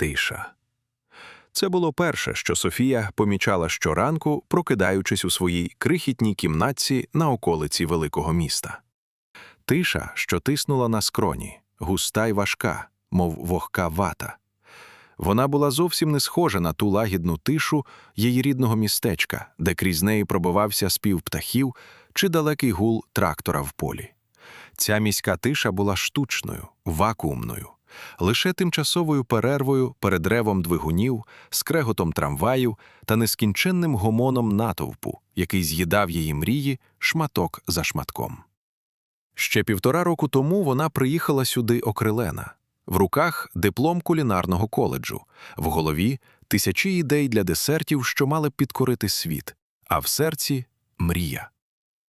Тиша. Це було перше, що Софія помічала щоранку, прокидаючись у своїй крихітній кімнатці на околиці великого міста. Тиша, що тиснула на скроні, густа й важка, мов вогка вата. Вона була зовсім не схожа на ту лагідну тишу її рідного містечка, де крізь неї пробивався спів птахів чи далекий гул трактора в полі. Ця міська тиша була штучною, вакуумною, лише тимчасовою перервою перед ревом двигунів, скреготом трамваїв та нескінченним гомоном натовпу, який з'їдав її мрії шматок за шматком. Ще півтора року тому вона приїхала сюди окрилена. В руках диплом кулінарного коледжу, в голові тисячі ідей для десертів, що мали б підкорити світ, а в серці мрія.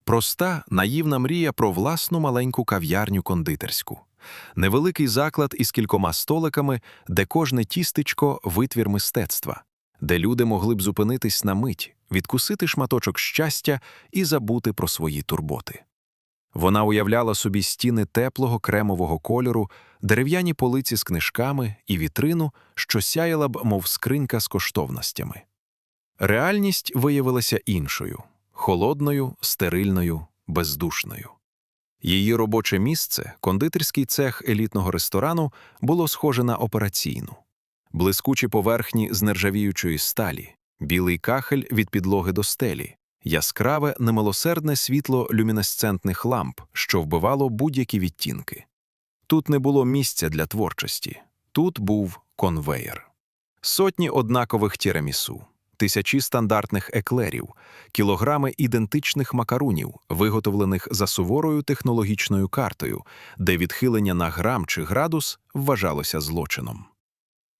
Проста, наївна мрія про власну маленьку кав'ярню кондитерську. Невеликий заклад із кількома столиками, де кожне тістечко витвір мистецтва, де люди могли б зупинитись на мить, відкусити шматочок щастя і забути про свої турботи. Вона уявляла собі стіни теплого кремового кольору, дерев'яні полиці з книжками і вітрину, що сяяла б, мов скринька з коштовностями. Реальність виявилася іншою холодною, стерильною, бездушною. Її робоче місце, кондитерський цех елітного ресторану, було схоже на операційну. Блискучі поверхні з нержавіючої сталі, білий кахель від підлоги до стелі, яскраве, немилосердне світло люмінесцентних ламп, що вбивало будь-які відтінки. Тут не було місця для творчості, тут був конвеєр. Сотні однакових тірамісу, тисячі стандартних еклерів, кілограми ідентичних макарунів, виготовлених за суворою технологічною картою, де відхилення на грам чи градус вважалося злочином.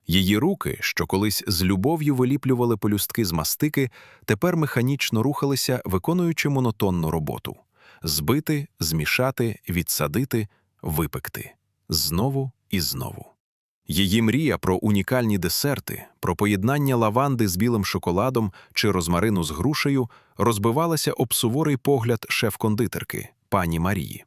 Її руки, що колись з любов'ю виліплювали полюстки з мастики, тепер механічно рухалися, виконуючи монотонну роботу збити, змішати, відсадити, випекти знову і знову. Її мрія про унікальні десерти, про поєднання лаванди з білим шоколадом чи розмарину з грушею розбивалася об суворий погляд шеф-кондитерки пані Марії.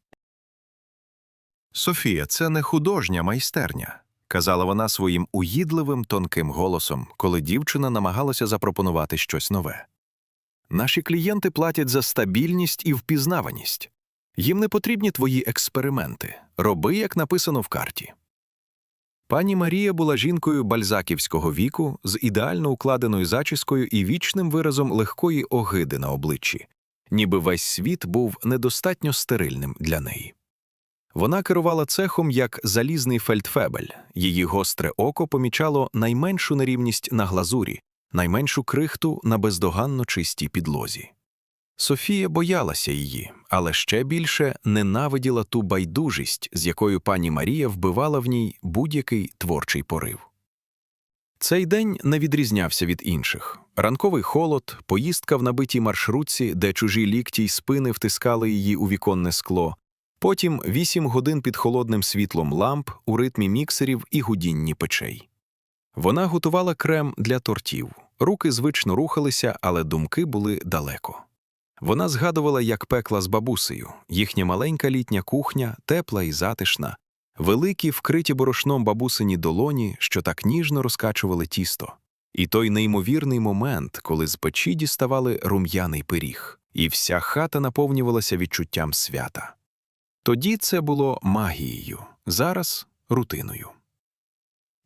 Софія, це не художня майстерня, казала вона своїм уїдливим тонким голосом, коли дівчина намагалася запропонувати щось нове. Наші клієнти платять за стабільність і впізнаваність. Їм не потрібні твої експерименти. Роби, як написано в карті. Пані Марія була жінкою бальзаківського віку з ідеально укладеною зачіскою і вічним виразом легкої огиди на обличчі, ніби весь світ був недостатньо стерильним для неї. Вона керувала цехом як залізний фельдфебель, її гостре око помічало найменшу нерівність на глазурі, найменшу крихту на бездоганно чистій підлозі. Софія боялася її, але ще більше ненавиділа ту байдужість, з якою пані Марія вбивала в ній будь-який творчий порив. Цей день не відрізнявся від інших ранковий холод, поїздка в набитій маршрутці, де чужі лікті й спини втискали її у віконне скло, потім вісім годин під холодним світлом ламп у ритмі міксерів і гудінні печей. Вона готувала крем для тортів, руки звично рухалися, але думки були далеко. Вона згадувала, як пекла з бабусею, їхня маленька літня кухня, тепла і затишна, великі, вкриті борошном бабусині долоні, що так ніжно розкачували тісто, і той неймовірний момент, коли з печі діставали рум'яний пиріг, і вся хата наповнювалася відчуттям свята. Тоді це було магією, зараз рутиною.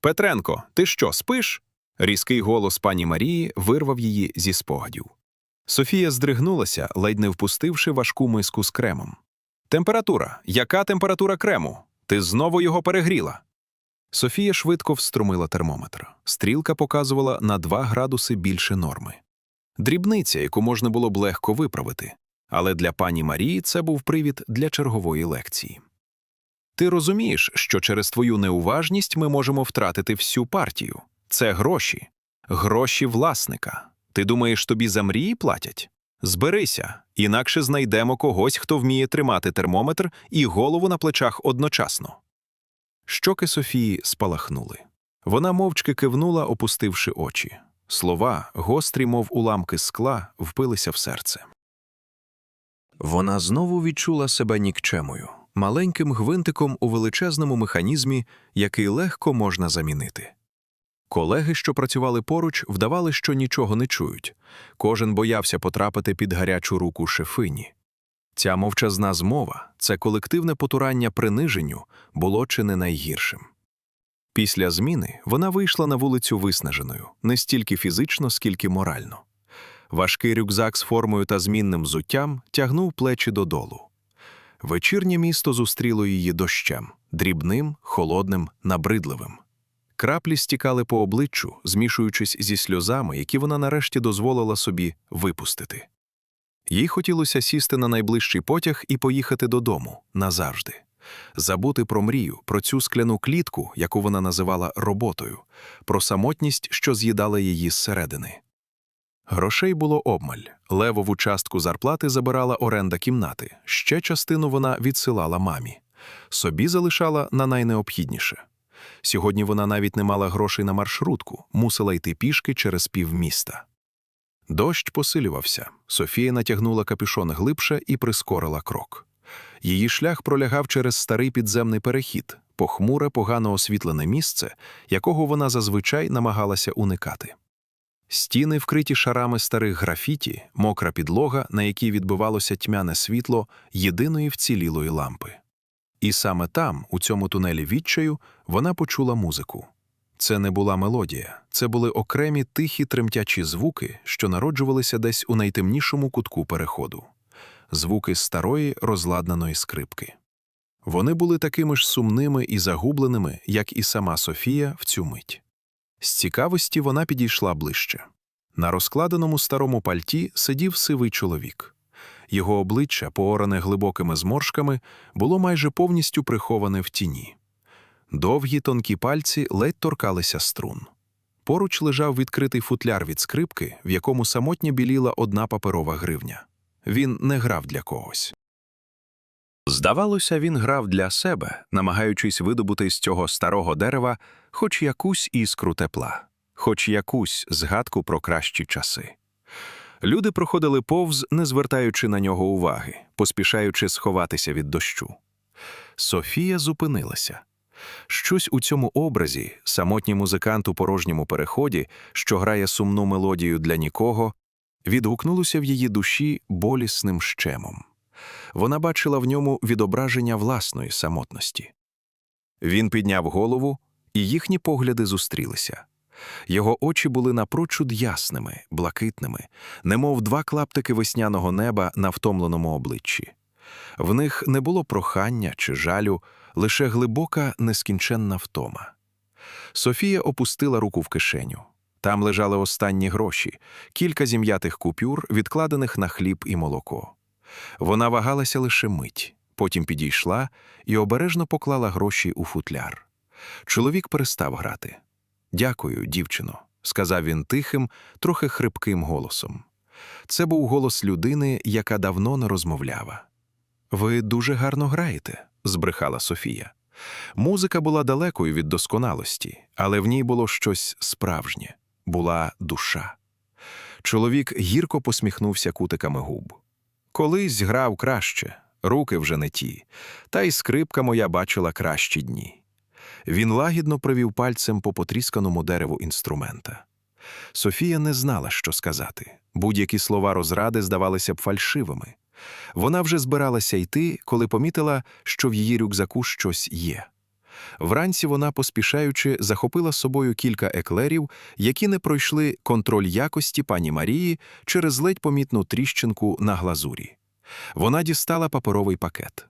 Петренко, ти що, спиш? Різкий голос пані Марії вирвав її зі спогадів. Софія здригнулася, ледь не впустивши важку миску з кремом. Температура. Яка температура крему? Ти знову його перегріла. Софія швидко вструмила термометр. Стрілка показувала на 2 градуси більше норми. Дрібниця, яку можна було б легко виправити. Але для пані Марії це був привід для чергової лекції. Ти розумієш, що через твою неуважність ми можемо втратити всю партію. Це гроші, гроші власника. Ти думаєш, тобі за мрії платять? Зберися, інакше знайдемо когось, хто вміє тримати термометр і голову на плечах одночасно. Щоки Софії спалахнули. Вона мовчки кивнула, опустивши очі. Слова, гострі, мов уламки скла, впилися в серце. Вона знову відчула себе нікчемою, маленьким гвинтиком у величезному механізмі, який легко можна замінити. Колеги, що працювали поруч, вдавали, що нічого не чують. Кожен боявся потрапити під гарячу руку шефині. Ця мовчазна змова, це колективне потурання приниженню, було чи не найгіршим. Після зміни вона вийшла на вулицю виснаженою, не стільки фізично, скільки морально. Важкий рюкзак з формою та змінним взуттям тягнув плечі додолу. Вечірнє місто зустріло її дощем дрібним, холодним, набридливим. Краплі стікали по обличчю, змішуючись зі сльозами, які вона нарешті дозволила собі випустити. Їй хотілося сісти на найближчий потяг і поїхати додому назавжди, забути про мрію, про цю скляну клітку, яку вона називала роботою, про самотність, що з'їдала її зсередини. Грошей було обмаль. Левову частку зарплати забирала оренда кімнати, ще частину вона відсилала мамі. Собі залишала на найнеобхідніше. Сьогодні вона навіть не мала грошей на маршрутку, мусила йти пішки через півміста. Дощ посилювався. Софія натягнула капюшон глибше і прискорила крок. Її шлях пролягав через старий підземний перехід, похмуре, погано освітлене місце, якого вона зазвичай намагалася уникати. Стіни вкриті шарами старих графіті, мокра підлога, на якій відбивалося тьмяне світло єдиної вцілілої лампи. І саме там, у цьому тунелі відчаю, вона почула музику. Це не була мелодія, це були окремі тихі тремтячі звуки, що народжувалися десь у найтемнішому кутку переходу звуки старої розладнаної скрипки. Вони були такими ж сумними і загубленими, як і сама Софія в цю мить. З цікавості вона підійшла ближче. На розкладеному старому пальті сидів сивий чоловік. Його обличчя, пооране глибокими зморшками, було майже повністю приховане в тіні. Довгі тонкі пальці ледь торкалися струн. Поруч лежав відкритий футляр від скрипки, в якому самотньо біліла одна паперова гривня. Він не грав для когось. Здавалося, він грав для себе, намагаючись видобути з цього старого дерева хоч якусь іскру тепла, хоч якусь згадку про кращі часи. Люди проходили повз, не звертаючи на нього уваги, поспішаючи сховатися від дощу. Софія зупинилася. Щось у цьому образі, самотній музикант у порожньому переході, що грає сумну мелодію для нікого, відгукнулося в її душі болісним щемом. Вона бачила в ньому відображення власної самотності. Він підняв голову, і їхні погляди зустрілися. Його очі були напрочуд ясними, блакитними, немов два клаптики весняного неба на втомленому обличчі. В них не було прохання чи жалю, лише глибока, нескінченна втома. Софія опустила руку в кишеню. Там лежали останні гроші, кілька зім'ятих купюр, відкладених на хліб і молоко. Вона вагалася лише мить, потім підійшла і обережно поклала гроші у футляр. Чоловік перестав грати. Дякую, дівчино, сказав він тихим, трохи хрипким голосом. Це був голос людини, яка давно не розмовляла. Ви дуже гарно граєте, збрехала Софія. Музика була далекою від досконалості, але в ній було щось справжнє була душа. Чоловік гірко посміхнувся кутиками губ. Колись грав краще, руки вже не ті, та й скрипка моя бачила кращі дні. Він лагідно провів пальцем по потрісканому дереву інструмента. Софія не знала, що сказати. Будь-які слова розради здавалися б фальшивими. Вона вже збиралася йти, коли помітила, що в її рюкзаку щось є. Вранці вона, поспішаючи, захопила з собою кілька еклерів, які не пройшли контроль якості пані Марії через ледь помітну тріщинку на глазурі. Вона дістала паперовий пакет.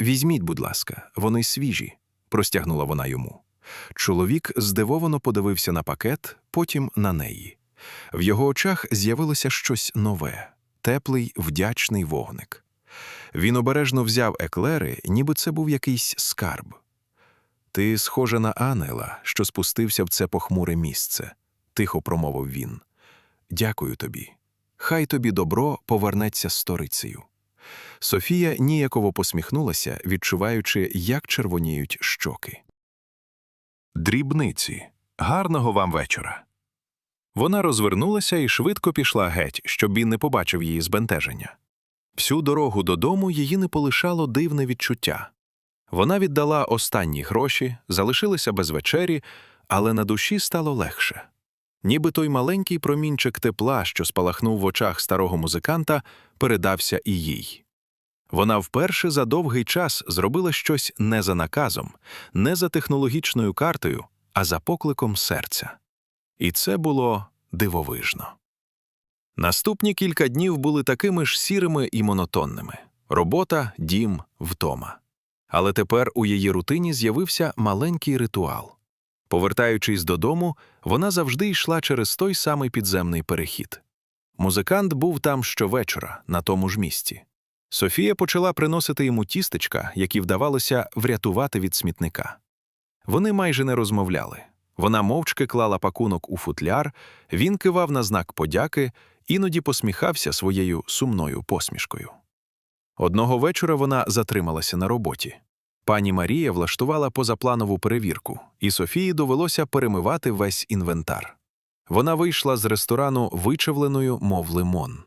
Візьміть, будь ласка, вони свіжі, простягнула вона йому. Чоловік здивовано подивився на пакет, потім на неї. В його очах з'явилося щось нове, теплий, вдячний вогник. Він обережно взяв еклери, ніби це був якийсь скарб. Ти схожа на ангела, що спустився в це похмуре місце, тихо промовив він. Дякую тобі. Хай тобі добро повернеться сторицею. Софія ніяково посміхнулася, відчуваючи, як червоніють щоки. Дрібниці. Гарного вам вечора. Вона розвернулася і швидко пішла геть, щоб він не побачив її збентеження. Всю дорогу додому її не полишало дивне відчуття. Вона віддала останні гроші, залишилася без вечері, але на душі стало легше. Ніби той маленький промінчик тепла, що спалахнув в очах старого музиканта, передався і їй. Вона вперше за довгий час зробила щось не за наказом, не за технологічною картою, а за покликом серця. І це було дивовижно. Наступні кілька днів були такими ж сірими і монотонними робота, дім, втома. Але тепер у її рутині з'явився маленький ритуал. Повертаючись додому, вона завжди йшла через той самий підземний перехід. Музикант був там щовечора, на тому ж місці. Софія почала приносити йому тістечка, які вдавалося врятувати від смітника. Вони майже не розмовляли. Вона мовчки клала пакунок у футляр, він кивав на знак подяки, іноді посміхався своєю сумною посмішкою. Одного вечора вона затрималася на роботі. Пані Марія влаштувала позапланову перевірку, і Софії довелося перемивати весь інвентар. Вона вийшла з ресторану вичавленою, мов лимон.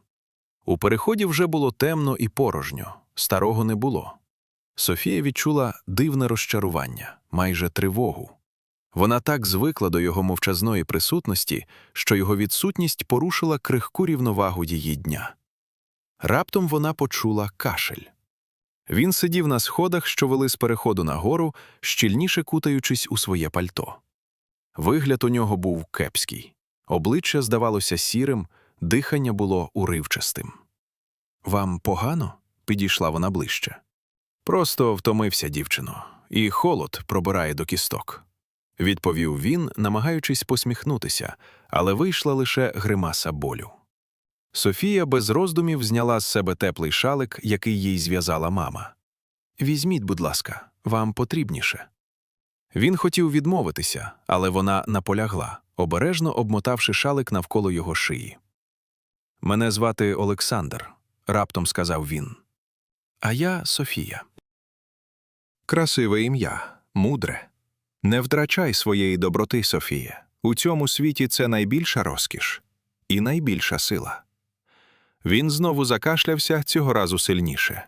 У переході вже було темно і порожньо, старого не було. Софія відчула дивне розчарування, майже тривогу. Вона так звикла до його мовчазної присутності, що його відсутність порушила крихку рівновагу її дня. Раптом вона почула кашель. Він сидів на сходах, що вели з переходу нагору, щільніше кутаючись у своє пальто. Вигляд у нього був кепський, обличчя здавалося сірим, дихання було уривчастим. Вам погано? підійшла вона ближче. Просто втомився, дівчино, і холод пробирає до кісток. Відповів він, намагаючись посміхнутися, але вийшла лише гримаса болю. Софія без роздумів зняла з себе теплий шалик, який їй зв'язала мама. Візьміть, будь ласка, вам потрібніше. Він хотів відмовитися, але вона наполягла, обережно обмотавши шалик навколо його шиї. Мене звати Олександр, раптом сказав він. А я Софія. Красиве ім'я, мудре. Не втрачай своєї доброти, Софія. У цьому світі це найбільша розкіш і найбільша сила. Він знову закашлявся цього разу сильніше.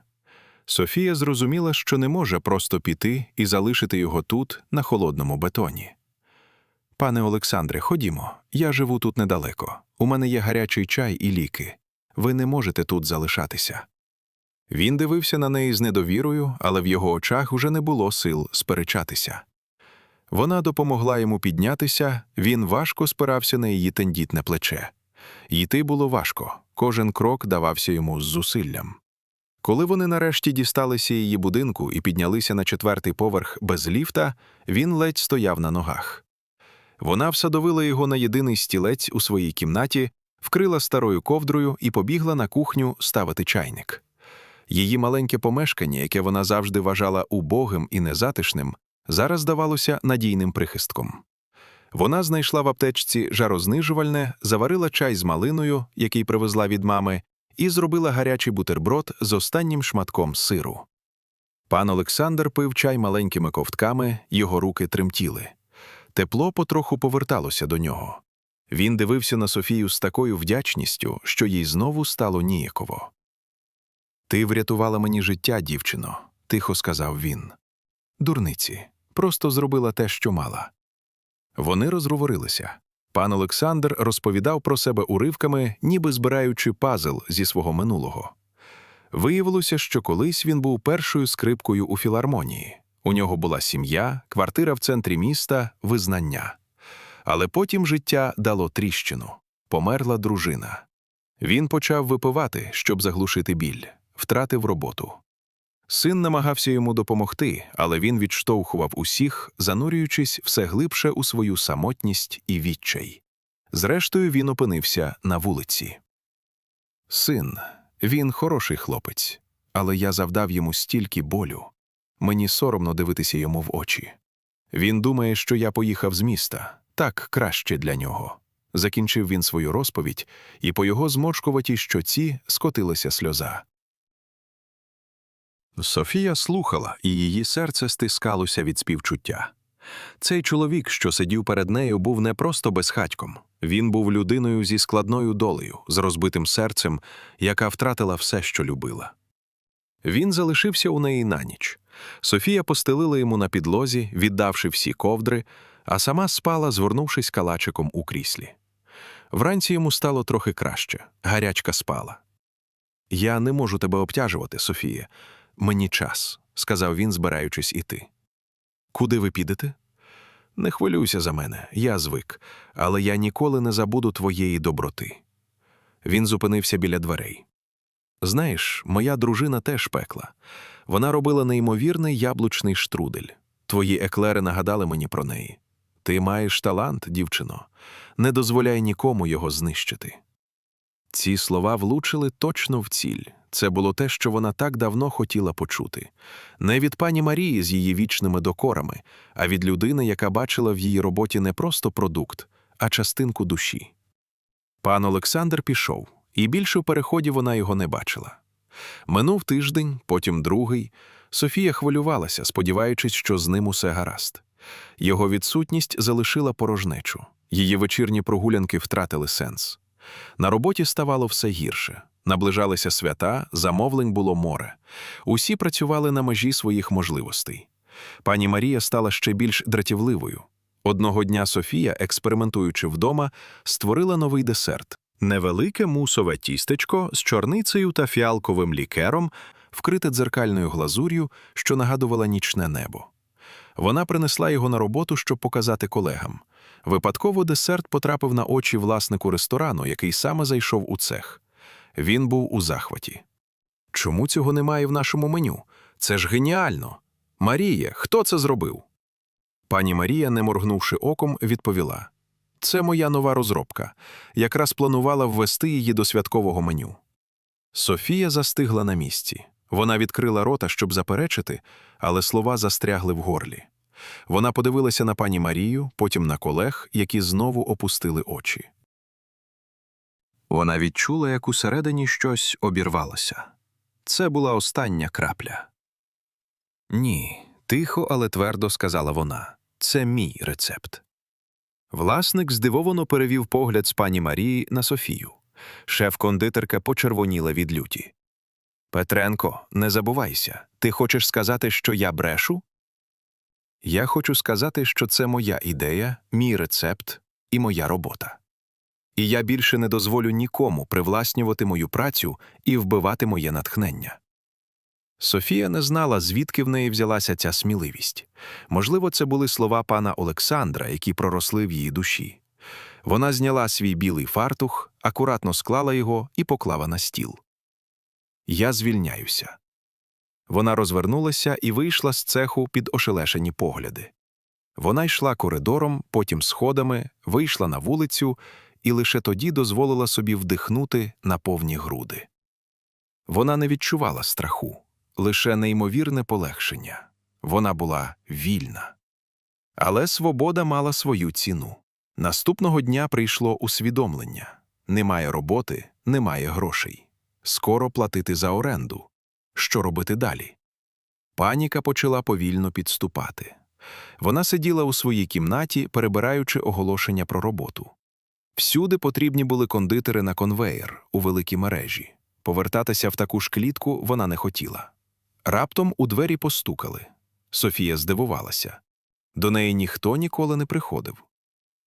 Софія зрозуміла, що не може просто піти і залишити його тут, на холодному бетоні. Пане Олександре, ходімо, я живу тут недалеко. У мене є гарячий чай і ліки. Ви не можете тут залишатися. Він дивився на неї з недовірою, але в його очах уже не було сил сперечатися. Вона допомогла йому піднятися, він важко спирався на її тендітне плече. Йти було важко, кожен крок давався йому з зусиллям. Коли вони нарешті дісталися її будинку і піднялися на четвертий поверх без ліфта, він ледь стояв на ногах. Вона всадовила його на єдиний стілець у своїй кімнаті, вкрила старою ковдрою і побігла на кухню ставити чайник. Її маленьке помешкання, яке вона завжди вважала убогим і незатишним, зараз здавалося надійним прихистком. Вона знайшла в аптечці жарознижувальне, заварила чай з малиною, який привезла від мами, і зробила гарячий бутерброд з останнім шматком сиру. Пан Олександр пив чай маленькими ковтками, його руки тремтіли. Тепло потроху поверталося до нього. Він дивився на Софію з такою вдячністю, що їй знову стало ніяково. Ти врятувала мені життя, дівчино, тихо сказав він. Дурниці, просто зробила те, що мала. Вони розговорилися. Пан Олександр розповідав про себе уривками, ніби збираючи пазл зі свого минулого. Виявилося, що колись він був першою скрипкою у філармонії. У нього була сім'я, квартира в центрі міста, визнання. Але потім життя дало тріщину померла дружина. Він почав випивати, щоб заглушити біль, втратив роботу. Син намагався йому допомогти, але він відштовхував усіх, занурюючись все глибше у свою самотність і відчай. Зрештою, він опинився на вулиці. Син, він хороший хлопець, але я завдав йому стільки болю. Мені соромно дивитися йому в очі. Він думає, що я поїхав з міста так краще для нього. Закінчив він свою розповідь, і по його зморшкуватій щоці скотилася сльоза. Софія слухала, і її серце стискалося від співчуття. Цей чоловік, що сидів перед нею, був не просто безхатьком. Він був людиною зі складною долею, з розбитим серцем, яка втратила все, що любила. Він залишився у неї на ніч. Софія постелила йому на підлозі, віддавши всі ковдри, а сама спала, згорнувшись калачиком у кріслі. Вранці йому стало трохи краще, гарячка спала. Я не можу тебе обтяжувати, Софія. Мені час, сказав він, збираючись іти. Куди ви підете? Не хвилюйся за мене, я звик, але я ніколи не забуду твоєї доброти. Він зупинився біля дверей. Знаєш, моя дружина теж пекла. Вона робила неймовірний яблучний штрудель. Твої еклери нагадали мені про неї. Ти маєш талант, дівчино. Не дозволяй нікому його знищити. Ці слова влучили точно в ціль. Це було те, що вона так давно хотіла почути. Не від пані Марії з її вічними докорами, а від людини, яка бачила в її роботі не просто продукт, а частинку душі. Пан Олександр пішов, і більше в переході вона його не бачила. Минув тиждень, потім другий. Софія хвилювалася, сподіваючись, що з ним усе гаразд. Його відсутність залишила порожнечу. Її вечірні прогулянки втратили сенс. На роботі ставало все гірше. Наближалися свята, замовлень було море. Усі працювали на межі своїх можливостей. Пані Марія стала ще більш дратівливою. Одного дня Софія, експериментуючи вдома, створила новий десерт невелике мусове тістечко з чорницею та фіалковим лікером, вкрите дзеркальною глазур'ю, що нагадувала нічне небо. Вона принесла його на роботу, щоб показати колегам. Випадково десерт потрапив на очі власнику ресторану, який саме зайшов у цех. Він був у захваті. Чому цього немає в нашому меню? Це ж геніально. Марія, хто це зробив? Пані Марія, не моргнувши оком, відповіла: Це моя нова розробка. Якраз планувала ввести її до святкового меню. Софія застигла на місці. Вона відкрила рота, щоб заперечити, але слова застрягли в горлі. Вона подивилася на пані Марію, потім на колег, які знову опустили очі. Вона відчула, як усередині щось обірвалося. Це була остання крапля. Ні, тихо, але твердо сказала вона. Це мій рецепт. Власник здивовано перевів погляд з пані Марії на Софію. Шеф-кондитерка почервоніла від люті. Петренко, не забувайся. Ти хочеш сказати, що я брешу? Я хочу сказати, що це моя ідея, мій рецепт і моя робота. І я більше не дозволю нікому привласнювати мою працю і вбивати моє натхнення. Софія не знала, звідки в неї взялася ця сміливість. Можливо, це були слова пана Олександра, які проросли в її душі. Вона зняла свій білий фартух, акуратно склала його і поклала на стіл. Я звільняюся. Вона розвернулася і вийшла з цеху під ошелешені погляди. Вона йшла коридором, потім сходами, вийшла на вулицю і лише тоді дозволила собі вдихнути на повні груди. Вона не відчувала страху, лише неймовірне полегшення. Вона була вільна. Але свобода мала свою ціну. Наступного дня прийшло усвідомлення немає роботи, немає грошей. Скоро платити за оренду. Що робити далі? Паніка почала повільно підступати. Вона сиділа у своїй кімнаті, перебираючи оголошення про роботу. Всюди потрібні були кондитери на конвеєр у великій мережі. Повертатися в таку ж клітку вона не хотіла. Раптом у двері постукали. Софія здивувалася. До неї ніхто ніколи не приходив.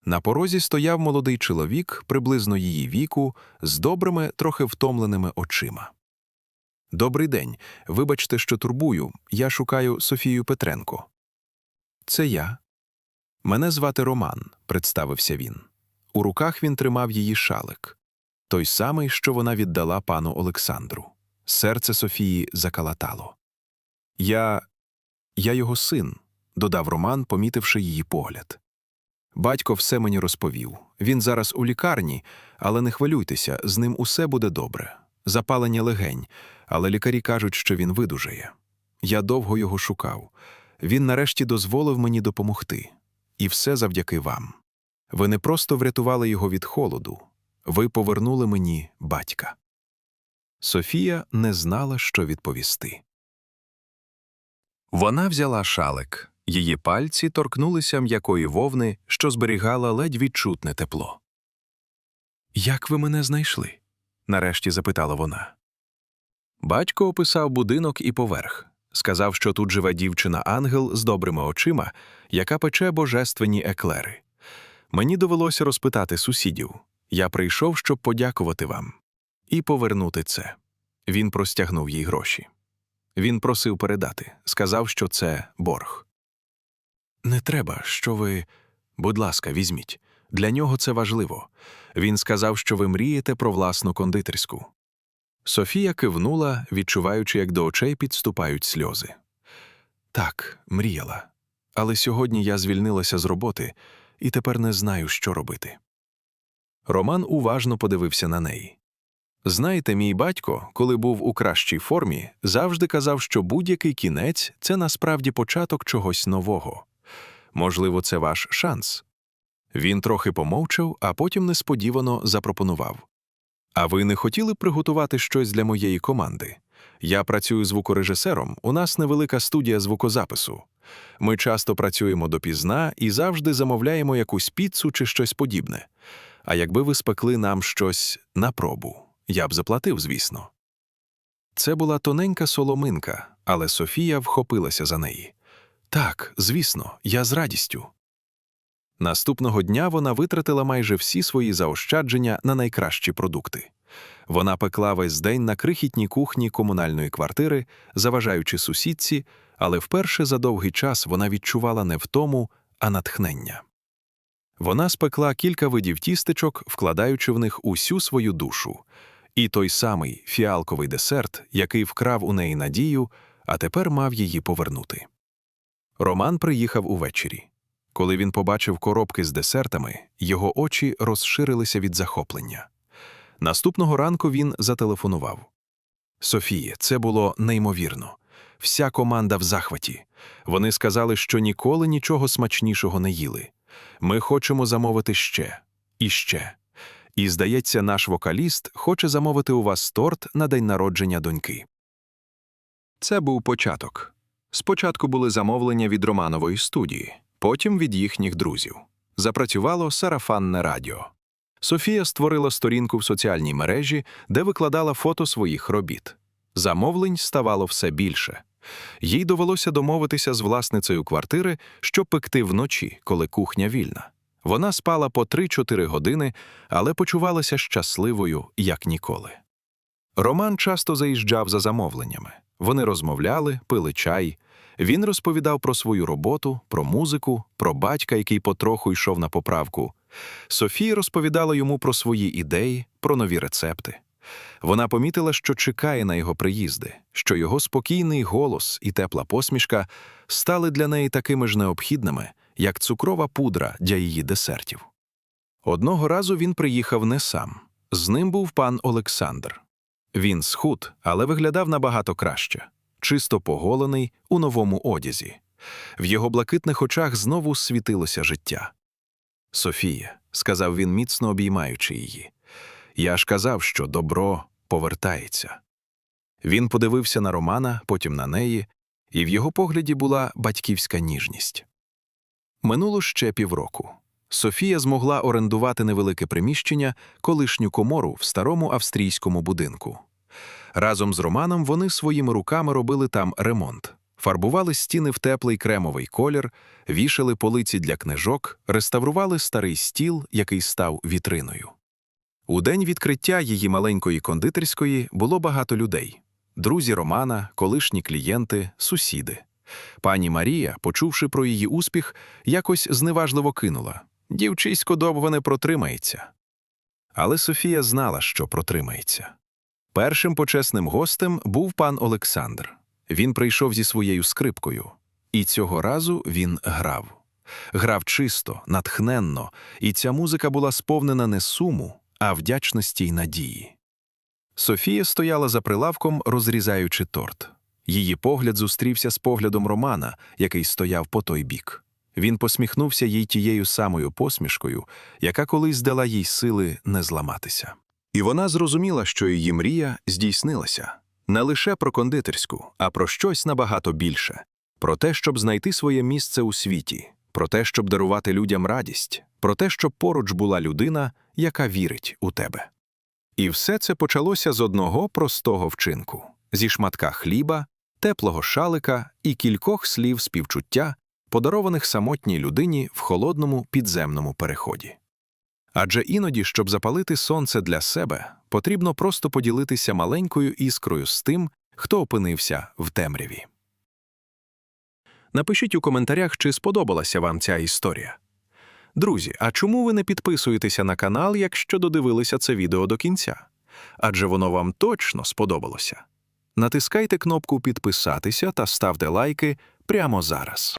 На порозі стояв молодий чоловік, приблизно її віку, з добрими, трохи втомленими очима. Добрий день. Вибачте, що турбую. Я шукаю Софію Петренко. Це я. Мене звати Роман, представився він. У руках він тримав її шалик той самий, що вона віддала пану Олександру. Серце Софії закалатало. Я. я його син, додав Роман, помітивши її погляд. Батько все мені розповів. Він зараз у лікарні, але не хвилюйтеся, з ним усе буде добре. Запалення легень, але лікарі кажуть, що він видужає. Я довго його шукав. Він нарешті дозволив мені допомогти. І все завдяки вам. Ви не просто врятували його від холоду, ви повернули мені батька. Софія не знала, що відповісти. Вона взяла шалик. Її пальці торкнулися м'якої вовни, що зберігала ледь відчутне тепло. Як ви мене знайшли? нарешті запитала вона. Батько описав будинок і поверх. Сказав, що тут живе дівчина-ангел з добрими очима, яка пече божественні еклери. Мені довелося розпитати сусідів. Я прийшов, щоб подякувати вам і повернути це. Він простягнув їй гроші. Він просив передати, сказав, що це борг. Не треба, що ви. Будь ласка, візьміть. Для нього це важливо. Він сказав, що ви мрієте про власну кондитерську. Софія кивнула, відчуваючи, як до очей підступають сльози. Так, мріяла. Але сьогодні я звільнилася з роботи і тепер не знаю, що робити. Роман уважно подивився на неї. Знаєте, мій батько, коли був у кращій формі, завжди казав, що будь-який кінець це насправді початок чогось нового. Можливо, це ваш шанс. Він трохи помовчав, а потім несподівано запропонував. А ви не хотіли б приготувати щось для моєї команди? Я працюю звукорежисером, у нас невелика студія звукозапису. Ми часто працюємо допізна і завжди замовляємо якусь піцу чи щось подібне. А якби ви спекли нам щось на пробу, я б заплатив, звісно. Це була тоненька соломинка, але Софія вхопилася за неї. Так, звісно, я з радістю. Наступного дня вона витратила майже всі свої заощадження на найкращі продукти. Вона пекла весь день на крихітній кухні комунальної квартири, заважаючи сусідці, але вперше за довгий час вона відчувала не втому, а натхнення. Вона спекла кілька видів тістечок, вкладаючи в них усю свою душу, і той самий фіалковий десерт, який вкрав у неї надію, а тепер мав її повернути. Роман приїхав увечері. Коли він побачив коробки з десертами, його очі розширилися від захоплення. Наступного ранку він зателефонував. Софіє, це було неймовірно. Вся команда в захваті. Вони сказали, що ніколи нічого смачнішого не їли. Ми хочемо замовити ще і ще. І, здається, наш вокаліст хоче замовити у вас торт на день народження доньки. Це був початок. Спочатку були замовлення від Романової студії, потім від їхніх друзів. Запрацювало сарафанне радіо. Софія створила сторінку в соціальній мережі, де викладала фото своїх робіт. Замовлень ставало все більше. Їй довелося домовитися з власницею квартири, щоб пекти вночі, коли кухня вільна. Вона спала по 3-4 години, але почувалася щасливою, як ніколи. Роман часто заїжджав за замовленнями. Вони розмовляли, пили чай. Він розповідав про свою роботу, про музику, про батька, який потроху йшов на поправку. Софія розповідала йому про свої ідеї, про нові рецепти. Вона помітила, що чекає на його приїзди, що його спокійний голос і тепла посмішка стали для неї такими ж необхідними, як цукрова пудра для її десертів. Одного разу він приїхав не сам. З ним був пан Олександр. Він схуд, але виглядав набагато краще, чисто поголений у новому одязі. В його блакитних очах знову світилося життя. Софія, сказав він, міцно обіймаючи її. Я ж казав, що добро повертається. Він подивився на Романа, потім на неї, і в його погляді була батьківська ніжність. Минуло ще півроку. Софія змогла орендувати невелике приміщення, колишню комору в старому австрійському будинку. Разом з Романом вони своїми руками робили там ремонт, фарбували стіни в теплий кремовий колір, вішали полиці для книжок, реставрували старий стіл, який став вітриною. У день відкриття її маленької кондитерської було багато людей друзі Романа, колишні клієнти, сусіди. Пані Марія, почувши про її успіх, якось зневажливо кинула дівчисько довго не протримається. Але Софія знала, що протримається. Першим почесним гостем був пан Олександр. Він прийшов зі своєю скрипкою, і цього разу він грав. Грав чисто, натхненно, і ця музика була сповнена не суму, а вдячності й надії. Софія стояла за прилавком, розрізаючи торт. Її погляд зустрівся з поглядом Романа, який стояв по той бік. Він посміхнувся їй тією самою посмішкою, яка колись дала їй сили не зламатися. І вона зрозуміла, що її мрія здійснилася не лише про кондитерську, а про щось набагато більше про те, щоб знайти своє місце у світі, про те, щоб дарувати людям радість, про те, щоб поруч була людина, яка вірить у тебе. І все це почалося з одного простого вчинку зі шматка хліба, теплого шалика і кількох слів співчуття, подарованих самотній людині в холодному підземному переході. Адже іноді, щоб запалити сонце для себе, потрібно просто поділитися маленькою іскрою з тим, хто опинився в темряві. Напишіть у коментарях, чи сподобалася вам ця історія. Друзі, а чому ви не підписуєтеся на канал, якщо додивилися це відео до кінця? Адже воно вам точно сподобалося. Натискайте кнопку підписатися та ставте лайки прямо зараз.